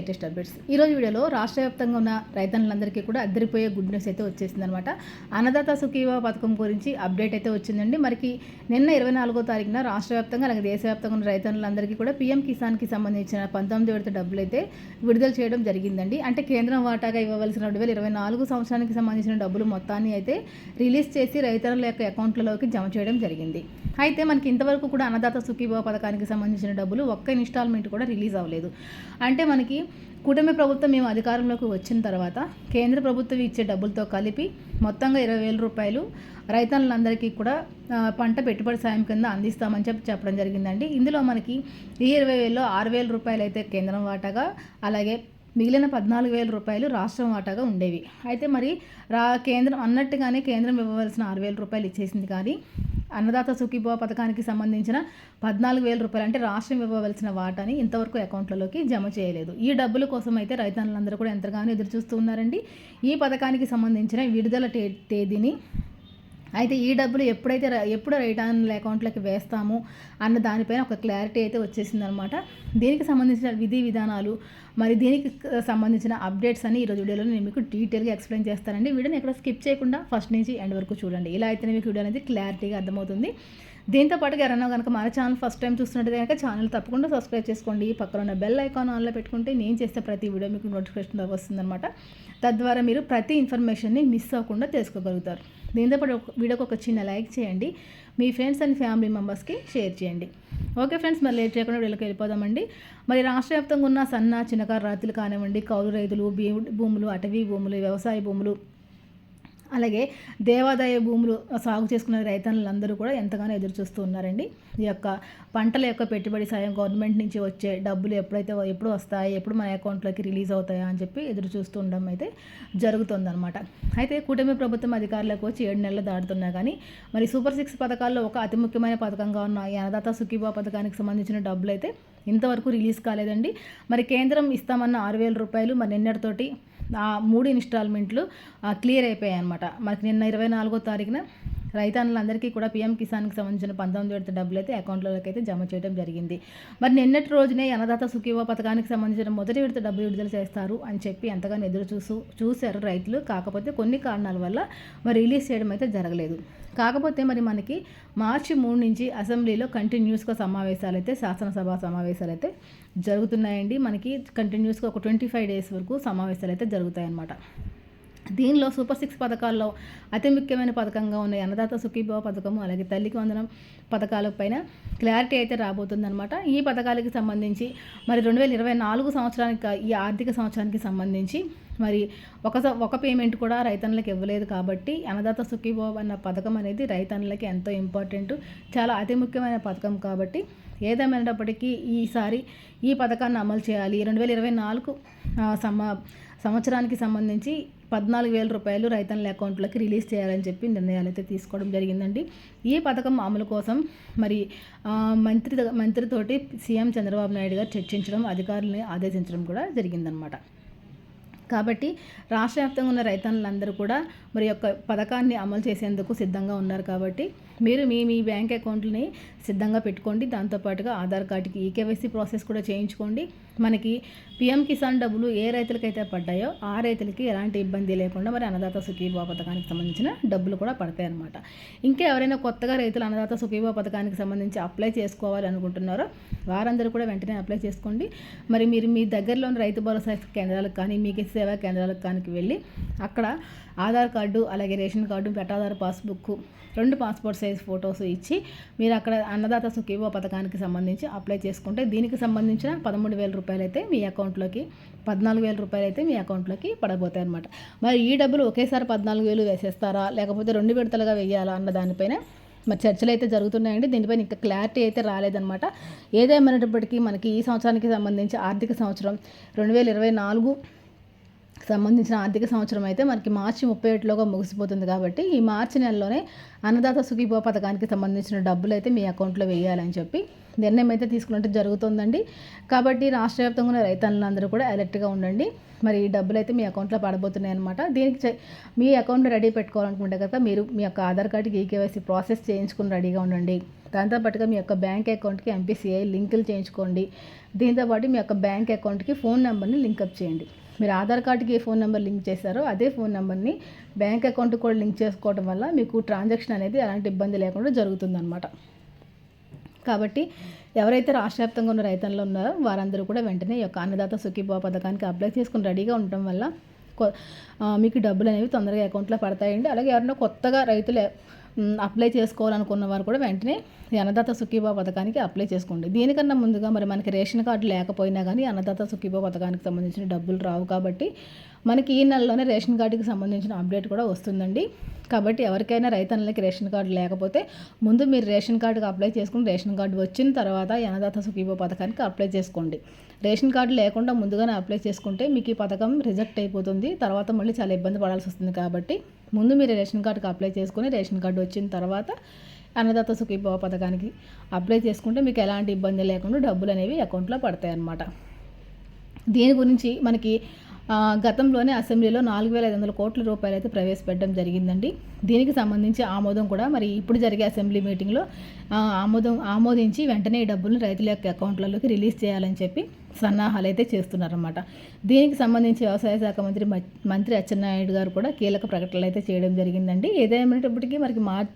Latest updates. ఈరోజు వీడియోలో రాష్ట్ర వ్యాప్తంగా ఉన్న రైతన్నులందరికీ కూడా అద్దరిపోయే గుడ్ న్యూస్ అయితే వచ్చేసింది అనమాట అన్నదాత సుఖీవ పథకం గురించి అప్డేట్ అయితే వచ్చిందండి. మరికి నిన్న ఇరవై నాలుగో తారీఖున రాష్ట్ర వ్యాప్తంగా అలాగే దేశవ్యాప్తంగా ఉన్న రైతన్నులందరికీ కూడా పీఎం కిసాన్కి సంబంధించిన పంతొమ్మిది విడత డబ్బులు అయితే విడుదల చేయడం జరిగిందండి. అంటే కేంద్రం వాటాగా ఇవ్వవలసిన రెండు వేల ఇరవై నాలుగు సంవత్సరానికి సంబంధించిన డబ్బులు మొత్తాన్ని అయితే రిలీజ్ చేసి రైతన్నుల యొక్క అకౌంట్లలోకి జమ చేయడం జరిగింది. అయితే మనకి ఇంతవరకు కూడా అన్నదాత సుఖీభావ పథకానికి సంబంధించిన డబ్బులు ఒక్క ఇన్స్టాల్మెంట్ కూడా రిలీజ్ అవ్వలేదు. అంటే మనకి కూటమి ప్రభుత్వం మేము అధికారంలోకి వచ్చిన తర్వాత కేంద్ర ప్రభుత్వం ఇచ్చే డబ్బులతో కలిపి మొత్తంగా ఇరవై వేల రూపాయలు రైతన్నులందరికీ కూడా పంట పెట్టుబడి సాయం కింద అందిస్తామని చెప్పి చెప్పడం జరిగిందండి. ఇందులో మనకి ఈ ఇరవై వేలలో ఆరు వేల రూపాయలు అయితే కేంద్రం వాటాగా అలాగే మిగిలిన పద్నాలుగు వేల రూపాయలు రాష్ట్రం వాటాగా ఉండేవి. అయితే మరి రా కేంద్రం అన్నట్టుగానే కేంద్రం ఇవ్వవలసిన ఆరు వేల రూపాయలు ఇచ్చేసింది కానీ అన్నదాత సుఖీభవ పథకానికి సంబంధించిన పద్నాలుగు వేల రూపాయలు అంటే రాష్ట్రం ఇవ్వవలసిన వాటాని ఇంతవరకు అకౌంట్లలోకి జమ చేయలేదు. ఈ డబ్బుల కోసం అయితే రైతన్నులందరూ కూడా ఎంతగానో ఎదురు ఉన్నారండి. ఈ పథకానికి సంబంధించిన విడుదల తేదీని అయితే ఈ డబ్బులు ఎప్పుడైతే ఎప్పుడు రైటాన్ల అకౌంట్లోకి వేస్తాము అన్న దానిపైన ఒక క్లారిటీ అయితే వచ్చేసింది అనమాట దీనికి సంబంధించిన విధి విధానాలు మరి దీనికి సంబంధించిన అప్డేట్స్ అని ఈరోజు వీడియోలో నేను మీకు డీటెయిల్గా ఎక్స్ప్లెయిన్ చేస్తానండి. వీడియోని ఎక్కడ స్కిప్ చేయకుండా ఫస్ట్ నుంచి ఎండ్ వరకు చూడండి. ఇలా అయితేనే మీకు వీడియో అనేది క్లారిటీగా అర్థమవుతుంది. దీంతో పాటుగా ఎవరైనా కనుక మన ఛానల్ ఫస్ట్ టైం చూస్తున్నట్టు కనుక ఛానల్ తప్పకుండా సబ్స్క్రైబ్ చేసుకోండి. పక్కన ఉన్న బెల్ ఐకాన్ ఆన్లో పెట్టుకుంటే నేను చేసే ప్రతి వీడియో మీకు నోటిఫికేషన్ వస్తుందన్నమాట తద్వారా మీరు ప్రతి ఇన్ఫర్మేషన్ని మిస్ అవ్వకుండా తెలుసుకోగలుగుతారు. దీంతో పాటు ఒక- వీడియోకి ఒక చిన్న లైక్ చేయండి. మీ ఫ్రెండ్స్ అండ్ ఫ్యామిలీ మెంబర్స్కి షేర్ చేయండి. ఓకే ఫ్రెండ్స్ మరి లేట్ చేయకుండా వీళ్ళకి వెళ్ళిపోదామండి. మరి రాష్ట్ర వ్యాప్తంగా ఉన్న సన్న చిన్నకారు రైతులు కానివ్వండి కౌలు రైతులు భూములు అటవీ భూములు వ్యవసాయ భూములు అలాగే దేవాదాయ భూములు సాగు చేసుకునే రైతన్నులందరూ కూడా ఎంతగానో ఎదురు చూస్తూ ఉన్నారండి. ఈ యొక్క పంటల యొక్క పెట్టుబడి సాయం గవర్నమెంట్ నుంచి వచ్చే డబ్బులు ఎప్పుడైతే ఎప్పుడు వస్తాయి ఎప్పుడు మన అకౌంట్లోకి రిలీజ్ అవుతాయా అని చెప్పి ఎదురు చూస్తూ ఉండడం అయితే జరుగుతుందన్నమాట. అయితే కూటమి ప్రభుత్వం అధికారులకు వచ్చి ఏడు నెలలు దాటుతున్నా కానీ మరి సూపర్ సిక్స్ పథకాల్లో ఒక అతి ముఖ్యమైన పథకంగా ఉన్న ఈ అన్నదాత సుఖీబా పథకానికి సంబంధించిన డబ్బులు అయితే ఇంతవరకు రిలీజ్ కాలేదండి. మరి కేంద్రం ఇస్తామన్న ఆరు వేల రూపాయలు మరి నిన్నటితోటి ఆ మూడు ఇన్స్టాల్మెంట్లు క్లియర్ అయిపోయాయి అనమాట మనకి నిన్న ఇరవై నాలుగో తారీఖున రైతన్నులందరికీ కూడా పీఎం కిసాన్కి సంబంధించిన పంతొమ్మిది విడత డబ్బులు అయితే అకౌంట్లలోకి అయితే జమ చేయడం జరిగింది. మరి నిన్నటి రోజునే అన్నదాత సుఖీవ పథకానికి సంబంధించిన మొదటి విడత డబ్బులు విడుదల చేస్తారు అని చెప్పి ఎంతగానో ఎదురు చూసు చూశారు రైతులు. కాకపోతే కొన్ని కారణాల వల్ల మరి రిలీజ్ చేయడం అయితే జరగలేదు. కాకపోతే మరి మనకి మార్చి మూడు నుంచి అసెంబ్లీలో కంటిన్యూస్గా సమావేశాలు అయితే శాసనసభ సమావేశాలు అయితే జరుగుతున్నాయండి. మనకి కంటిన్యూస్గా ఒక ట్వంటీ ఫైవ్ డేస్ వరకు సమావేశాలు అయితే జరుగుతాయన్నమాట. దీనిలో సూపర్ సిక్స్ పథకాల్లో అతి ముఖ్యమైన పథకంగా ఉన్న అన్నదాత సుఖీభవ పథకము అలాగే తల్లికి వందనం పథకాల పైన క్లారిటీ అయితే రాబోతుందనమాట ఈ పథకాలకి సంబంధించి మరి రెండు వేల ఇరవై నాలుగు సంవత్సరానికి ఈ ఆర్థిక సంవత్సరానికి సంబంధించి మరి ఒక స- ఒక పేమెంట్ కూడా రైతన్నులకు ఇవ్వలేదు కాబట్టి అన్నదాత సుఖీభవ అన్న పథకం అనేది రైతన్నులకి ఎంతో ఇంపార్టెంట్ చాలా అతి ముఖ్యమైన పథకం కాబట్టి ఏదేమైనప్పటికీ ఈసారి ఈ పథకాన్ని అమలు చేయాలి. రెండు వేల ఇరవై నాలుగు సంవత్సరానికి సంబంధించి పద్నాలుగు వేల రూపాయలు రైతన్ల అకౌంట్లోకి రిలీజ్ చేయాలని చెప్పి నిర్ణయాలు అయితే తీసుకోవడం జరిగిందండి. ఈ పథకం అమలు కోసం మరి మంత్రి మంత్రితోటి సీఎం చంద్రబాబు నాయుడు గారు చర్చించడం అధికారులని ఆదేశించడం కూడా జరిగిందనమాట కాబట్టి రాష్ట్ర వ్యాప్తంగా ఉన్న రైతన్నులందరూ కూడా మరి యొక్క పథకాన్ని అమలు చేసేందుకు సిద్ధంగా ఉన్నారు కాబట్టి మీరు మీ మీ బ్యాంక్ అకౌంట్ని సిద్ధంగా పెట్టుకోండి. దాంతోపాటుగా ఆధార్ కార్డుకి ఈకేవైసీ ప్రాసెస్ కూడా చేయించుకోండి. మనకి పిఎం కిసాన్ డబ్బులు ఏ రైతులకైతే పడ్డాయో ఆ రైతులకి ఎలాంటి ఇబ్బంది లేకుండా మరి అన్నదాత సుఖీభావ పథకానికి సంబంధించిన డబ్బులు కూడా పడతాయి అనమాట ఇంకా ఎవరైనా కొత్తగా రైతులు అన్నదాత సుఖీభావ పథకానికి సంబంధించి అప్లై చేసుకోవాలి అనుకుంటున్నారో వారందరూ కూడా వెంటనే అప్లై చేసుకోండి. మరి మీరు మీ దగ్గరలోని రైతు భరోసా కేంద్రాలకు కానీ మీకు సేవా కేంద్రాలకు కానీ వెళ్ళి అక్కడ ఆధార్ కార్డు అలాగే రేషన్ కార్డు పెట్టాధార పాస్బుక్ రెండు పాస్పోర్ట్ సైజ్ ఫొటోస్ ఇచ్చి మీరు అక్కడ అన్నదాత సుఖీభో పథకానికి సంబంధించి అప్లై చేసుకుంటే దీనికి సంబంధించిన పదమూడు వేల రూపాయలు రూపాయలు అయితే మీ అకౌంట్లోకి పద్నాలుగు వేల రూపాయలు అయితే మీ అకౌంట్లోకి పడబోతాయి అనమాట మరి ఈ డబ్బులు ఒకేసారి పద్నాలుగు వేలు వేసేస్తారా? లేకపోతే రెండు విడతలుగా వేయాలా అన్న దానిపైన మరి చర్చలు అయితే జరుగుతున్నాయండి. దీనిపైన ఇంకా క్లారిటీ అయితే రాలేదనమాట ఏదేమైనప్పటికీ మనకి ఈ సంవత్సరానికి సంబంధించి ఆర్థిక సంవత్సరం రెండు వేల ఇరవై నాలుగు సంబంధించిన ఆర్థిక సంవత్సరం అయితే మనకి మార్చి ముప్పై ఒకటిలోగా ముగిసిపోతుంది కాబట్టి ఈ మార్చి నెలలోనే అన్నదాత సుఖీభో పథకానికి సంబంధించిన డబ్బులు అయితే మీ అకౌంట్లో వేయాలని చెప్పి నిర్ణయం అయితే తీసుకున్నట్టు జరుగుతుందండి. కాబట్టి రాష్ట్ర వ్యాప్తంగా ఉన్న రైతన్నులందరూ కూడా అలర్ట్గా ఉండండి. మరి ఈ డబ్బులు అయితే మీ అకౌంట్లో పడబోతున్నాయి అనమాట దీనికి చె- మీ అకౌంట్లో రెడీ పెట్టుకోవాలనుకుంటే కనుక మీరు మీ యొక్క ఆధార్ కార్డుకి ఈకేవైసీ ప్రాసెస్ చేయించుకుని రెడీగా ఉండండి. దాంతోపాటుగా మీ యొక్క బ్యాంక్ అకౌంట్కి ఎంపీసీఐ లింకులు చేయించుకోండి. దీంతోపాటు మీ యొక్క బ్యాంక్ అకౌంట్కి ఫోన్ నెంబర్ని లింకప్ చేయండి. మీరు ఆధార్ కార్డుకి ఏ ఫోన్ నెంబర్ లింక్ చేశారో అదే ఫోన్ నెంబర్ని బ్యాంక్ అకౌంట్ కూడా లింక్ చేసుకోవడం వల్ల మీకు ట్రాన్సాక్షన్ అనేది ఎలాంటి ఇబ్బంది లేకుండా జరుగుతుందన్నమాట. కాబట్టి ఎవరైతే రాష్ట్ర వ్యాప్తంగా ఉన్న రైతన్నులు ఉన్నారో వారందరూ కూడా వెంటనే ఈ యొక్క అన్నదాత సుఖీభావ పథకానికి అప్లై చేసుకుని రెడీగా ఉండటం వల్ల మీకు డబ్బులు అనేవి తొందరగా అకౌంట్లో పడతాయండి. అలాగే ఎవరైనా కొత్తగా రైతులు అప్లై చేసుకోవాలనుకున్న వారు కూడా వెంటనే అన్నదాత సుఖీభావ పథకానికి అప్లై చేసుకోండి. దీనికన్నా ముందుగా మరి మనకి రేషన్ కార్డు లేకపోయినా కానీ అన్నదాత సుఖీభావ పథకానికి సంబంధించిన డబ్బులు రావు కాబట్టి మనకి ఈ నెలలోనే రేషన్ కార్డుకి సంబంధించిన అప్డేట్ కూడా వస్తుందండి. కాబట్టి ఎవరికైనా రైతన్నలకి రేషన్ కార్డు లేకపోతే ముందు మీరు రేషన్ కార్డుకి అప్లై చేసుకుని రేషన్ కార్డు వచ్చిన తర్వాత అన్నదాత సుఖీభో పథకానికి అప్లై చేసుకోండి. రేషన్ కార్డు లేకుండా ముందుగానే అప్లై చేసుకుంటే మీకు ఈ పథకం రిజెక్ట్ అయిపోతుంది. తర్వాత మళ్ళీ చాలా ఇబ్బంది పడాల్సి వస్తుంది కాబట్టి ముందు మీరు రేషన్ కార్డుకి అప్లై చేసుకుని రేషన్ కార్డు వచ్చిన తర్వాత అన్నదాత సుఖీభవ పథకానికి అప్లై చేసుకుంటే మీకు ఎలాంటి ఇబ్బంది లేకుండా డబ్బులు అనేవి అకౌంట్లో పడతాయి అన్నమాట దీని గురించి మనకి గతంలోనే అసెంబ్లీలో నాలుగు వేల ఐదు వందల కోట్ల రూపాయలు అయితే ప్రవేశపెట్టడం జరిగిందండి. దీనికి సంబంధించి ఆమోదం కూడా మరి ఇప్పుడు జరిగే అసెంబ్లీ మీటింగ్లో ఆమోదం ఆమోదించి వెంటనే ఈ డబ్బులను రైతుల యొక్క అకౌంట్లలోకి రిలీజ్ చేయాలని చెప్పి సన్నాహాలు అయితే చేస్తున్నారన్నమాట. దీనికి సంబంధించి వ్యవసాయ శాఖ మంత్రి మంత్రి అచ్చెన్నాయుడు గారు కూడా కీలక ప్రకటనలు అయితే చేయడం జరిగిందండి. ఏదేమైనప్పటికీ మనకి మార్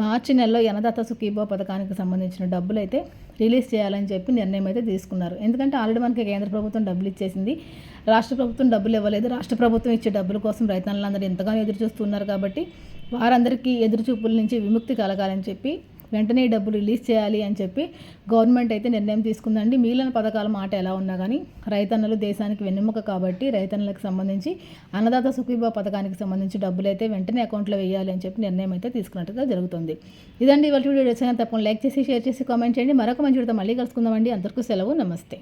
మార్చి నెలలో అన్నదాత సుఖీభో పథకానికి సంబంధించిన డబ్బులు అయితే రిలీజ్ చేయాలని చెప్పి నిర్ణయం అయితే తీసుకున్నారు. ఎందుకంటే ఆల్రెడీ మనకి కేంద్ర ప్రభుత్వం డబ్బులు ఇచ్చేసింది. రాష్ట్ర ప్రభుత్వం డబ్బులు ఇవ్వలేదు. రాష్ట్ర ప్రభుత్వం ఇచ్చే డబ్బుల కోసం రైతన్నలందరూ ఎంతగానో ఎదురు చూస్తున్నారు కాబట్టి వారందరికీ ఎదురు చూపుల నుంచి విముక్తి కలగాలని చెప్పి వెంటనే డబ్బులు రిలీజ్ చేయాలి అని చెప్పి గవర్నమెంట్ అయితే నిర్ణయం తీసుకుందండి. మిగిలిన పథకాల మాట ఎలా ఉన్నా కానీ రైతన్నలు దేశానికి వెన్నెముక కాబట్టి రైతన్నలకు సంబంధించి అన్నదాత సుఖీభా పథకానికి సంబంధించి డబ్బులు అయితే వెంటనే అకౌంట్లో వేయాలి అని చెప్పి నిర్ణయం అయితే తీసుకున్నట్టుగా జరుగుతుంది. ఇదండి ఇవాళ వీడియో. వచ్చిన తప్పకుండా లైక్ చేసి షేర్ చేసి కామెంట్ చేయండి. మరొక మంచి వీడియోతో మళ్ళీ కలుసుకుందామండి. అందరికీ సెలవు. నమస్తే.